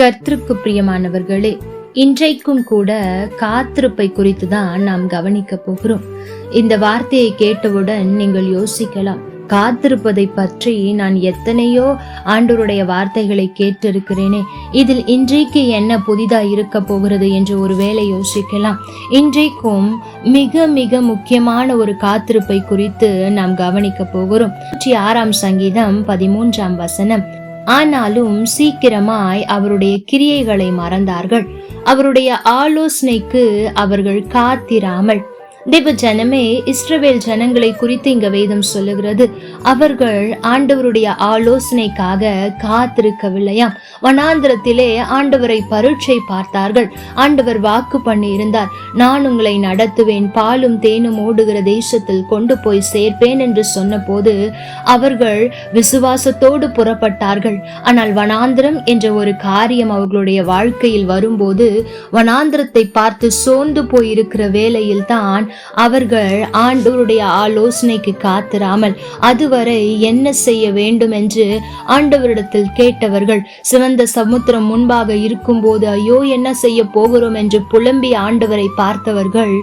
கர்த்தருக்கு பிரியமானவர்களே இன்றைக்கும் கூட காத்திருப்பை குறித்து தான் நாம் கவனிக்க போகிறோம். இந்த வார்த்தையை கேட்டவுடன் நீங்கள் யோசிக்கலாம் காத்திருப்பதை பற்றி நான் எத்தனையோ ஆண்டோருடைய வார்த்தைகளை கேட்டிருக்கிறேனே இதில் இன்றைக்கு என்ன புதிதா இருக்க போகிறது என்று ஒருவேளை யோசிக்கலாம். இன்றைக்கும் மிக மிக முக்கியமான ஒரு காத்திருப்பை குறித்து நாம் கவனிக்க போகிறோம். ஆறாம் சங்கீதம் பதிமூன்றாம் வசனம் ஆனாலும் சீக்கிரமாய் அவருடைய கிரியைகளை மறந்தார்கள். அவருடைய ஆலோசனைக்கு அவர்கள் காத்திராமல் தேவ ஜனமே இஸ்ரவேல் ஜனங்களை குறித்து இங்க வேதம் சொல்லுகிறது. அவர்கள் ஆண்டவருடைய ஆலோசனைக்காக காத்திருக்கவில்லையாம் வனாந்திரத்திலே ஆண்டவரை பரீட்சை பார்த்தார்கள். ஆண்டவர் வாக்கு பண்ணி இருந்தார் நான் உங்களை நடத்துவேன் பாலும் தேனும் ஓடுகிற தேசத்தில் கொண்டு போய் சேர்ப்பேன் என்று சொன்னபோது அவர்கள் விசுவாசத்தோடு புறப்பட்டார்கள். ஆனால் வனாந்திரம் என்ற ஒரு காரியம் அவர்களுடைய வாழ்க்கையில் வரும்போது வனாந்திரத்தை பார்த்து சோர்ந்து போயிருக்கிற வேளையில் தான் அவர்கள் ஆண்டவருடைய ஆலோசனைக்கு காத்திராமல் அதுவரை என்ன செய்ய வேண்டும் என்று ஆண்டவரிடத்தில் கேட்டவர்கள் சிவந்த சமுத்திரம் முன்பாக இருக்கும்போது ஐயோ என்ன செய்ய போகிறோம்? என்று புலம்பிய ஆண்டவரை பார்த்தவர்கள்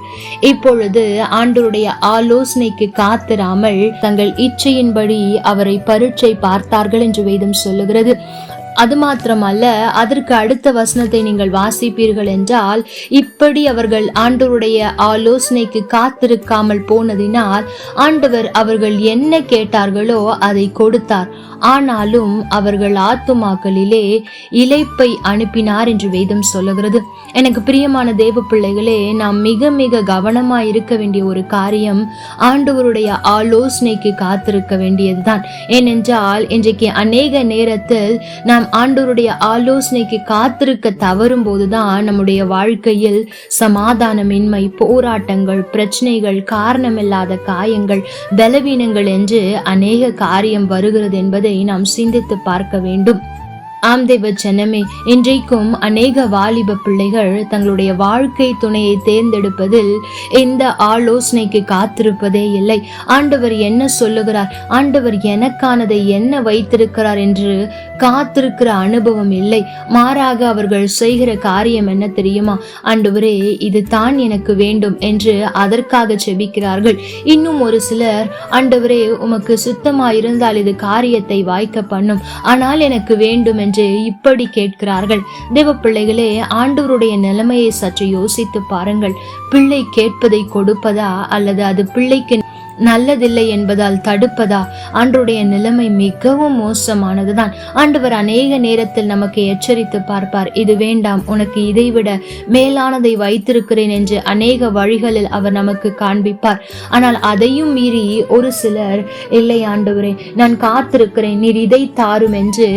இப்பொழுது ஆண்டவருடைய ஆலோசனைக்கு காத்திராமல் தங்கள் இச்சையின்படி அவரை பரீட்சை பார்த்தார்கள் என்று வேதம் சொல்லுகிறது. அது மாத்திரமல்ல அதற்கு அடுத்த வசனத்தை நீங்கள் வாசிப்பீர்கள் என்றால் இப்படி அவர்கள் ஆண்டவருடைய ஆலோசனைக்கு காத்திருக்காமல் போனதினால் ஆண்டவர் அவர்கள் என்ன கேட்டார்களோ அதை கொடுத்தார். ஆனாலும் அவர்கள் ஆத்துமாக்களிலே இழைப்பை அனுப்பினார் என்று வேதம் சொல்லுகிறது. எனக்கு பிரியமான தேவ பிள்ளைகளே நாம் மிக மிக கவனமா இருக்க வேண்டிய ஒரு காரியம் ஆண்டவருடைய ஆலோசனைக்கு காத்திருக்க வேண்டியதுதான். ஏனென்றால் இன்றைக்கு அநேக நேரத்தில் நாம் ஆண்டோருடைய ஆலோசனைக்கு காத்திருக்க தவறும் போதுதான் நம்முடைய வாழ்க்கையில் சமாதானமின்மை போராட்டங்கள் பிரச்சனைகள் காரணமில்லாத காயங்கள் பலவீனங்கள் என்று அநேக காரியம் வருகிறது என்பதை நாம் சிந்தித்து பார்க்க வேண்டும். ஆம் தேவ ஜனமே இன்றைக்கும் அநேக வாலிப பிள்ளைகள் தங்களுடைய வாழ்க்கை துணையை தேர்ந்தெடுப்பதில் எந்த ஆலோசனைக்கு காத்திருப்பதே இல்லை. ஆண்டவர் என்ன சொல்லுகிறார்? ஆண்டவர் எனக்கானதை என்ன வைத்திருக்கிறார் என்று காத்திருக்கிற அனுபவம் இல்லை. மாறாக அவர்கள் செய்கிற காரியம் என்ன தெரியுமா? ஆண்டவரே இது தான் எனக்கு வேண்டும் என்று அதற்காக செபிக்கிறார்கள். இன்னும் ஒரு சிலர் ஆண்டவரே உமக்கு சுத்தமா இருந்தால் இது காரியத்தை வாய்க்க பண்ணும். ஆனால் எனக்கு வேண்டும் என்று இப்படி கேட்கிறார்கள். தேவ பிள்ளைகளே ஆண்டவருடைய நிலைமையை சற்று யோசித்து பாருங்கள். பிள்ளை கேட்பதை கொடுப்பதா அல்லது அது பிள்ளைக்கு நல்லதில்லை என்பதால் தடுப்பதா? ஆண்டருடைய நிலைமை மிகவும் மோசமானதுதான். ஆண்டவர் அநேக நேரத்தில் நமக்கு எச்சரித்து பார்ப்பார். இது வேண்டாம் உனக்கு இதைவிட மேலானதை வைத்திருக்கிறேன் என்று அநேக வழிகளில் அவர் நமக்கு காண்பிப்பார். ஆனால் அதையும் மீறி ஒரு சிலர் இல்லை ஆண்டவரே நான் காத்திருக்கிறேன் நீர் இதை தாரும் என்று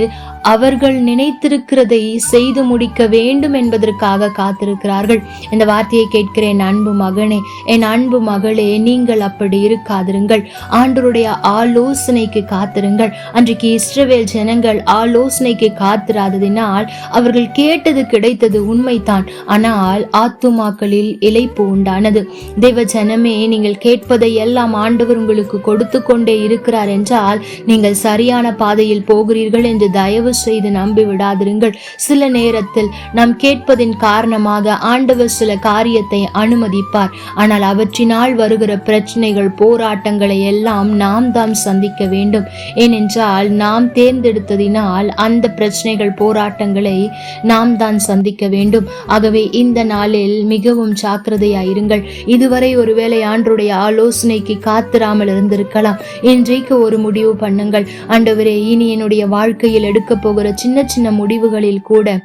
அவர்கள் நினைத்திருக்கிறதை செய்து முடிக்க வேண்டும் என்பதற்காக காத்திருக்கிறார்கள். இந்த வார்த்தையை கேட்கிறேன் அன்பு மகனே என் அன்பு மகளே நீங்கள் அப்படி இருக்காதிருங்கள். ஆண்டருடைய ஆலோசனைக்கு காத்திருங்கள். அன்றைக்கு இஸ்ரவேல் ஜனங்கள் ஆலோசனைக்கு காத்திராததினால் அவர்கள் கேட்டது கிடைத்தது உண்மைதான். ஆனால் ஆத்துமாக்களில் இழைப்பு உண்டானது. தேவ ஜனமே நீங்கள் கேட்பதை எல்லாம் ஆண்டவர் உங்களுக்கு கொடுத்து கொண்டே இருக்கிறார் என்றால் நீங்கள் சரியான பாதையில் போகிறீர்கள் என்று தயவு செய்து நம்பி விடாதிருங்கள் சில நேரத்தில் நாம் கேட்பதின் காரணமாக ஆண்டவர் சில காரியத்தை அனுமதிப்பார். ஆனால் அவற்றினால் வருகிற பிரச்சனைகள் போராட்டங்களை எல்லாம் நாம் தான் சந்திக்க வேண்டும். ஏனென்றால் நாம் தேர்ந்தெடுத்ததினால் அந்த பிரச்சனைகள் போராட்டங்களை நாம் தான் சந்திக்க வேண்டும். ஆகவே இந்த நாளில் மிகவும் ஜாக்கிரதையாயிருங்கள் இதுவரை ஒருவேளை ஆண்டருடைய ஆலோசனைக்கு காத்திராமல் இருந்திருக்கலாம். இன்றைக்கு ஒரு முடிவு பண்ணுங்கள். ஆண்டவரே இனி என்னுடைய வாழ்க்கையில் எடுக்க போகிற சின்ன சின்ன முடிவுகளில் கூட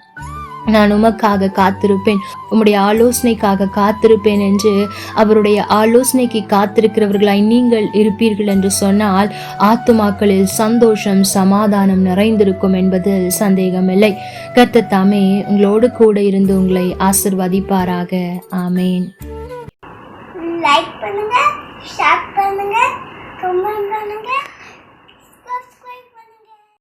நான் உமக்காக காத்திருப்பேன் உம்முடைய ஆலோசனைக்காக காத்திருப்பேன் என்று அவருடைய ஆலோசனைக்கு காத்திருக்கிறவர்களாய் நீங்கள் இருப்பீர்கள் என்று சொன்னால் ஆத்துமாக்களில் சந்தோஷம் சமாதானம் நிறைந்திருக்கும் என்பதில் சந்தேகமில்லை. கத்தத்தாமே உங்களோடு கூட இருந்து உங்களை ஆசிர்வதிப்பாராக. ஆமேன். லைக் பண்ணுங்க ஷேர் பண்ணுங்க கமெண்ட் பண்ணுங்க.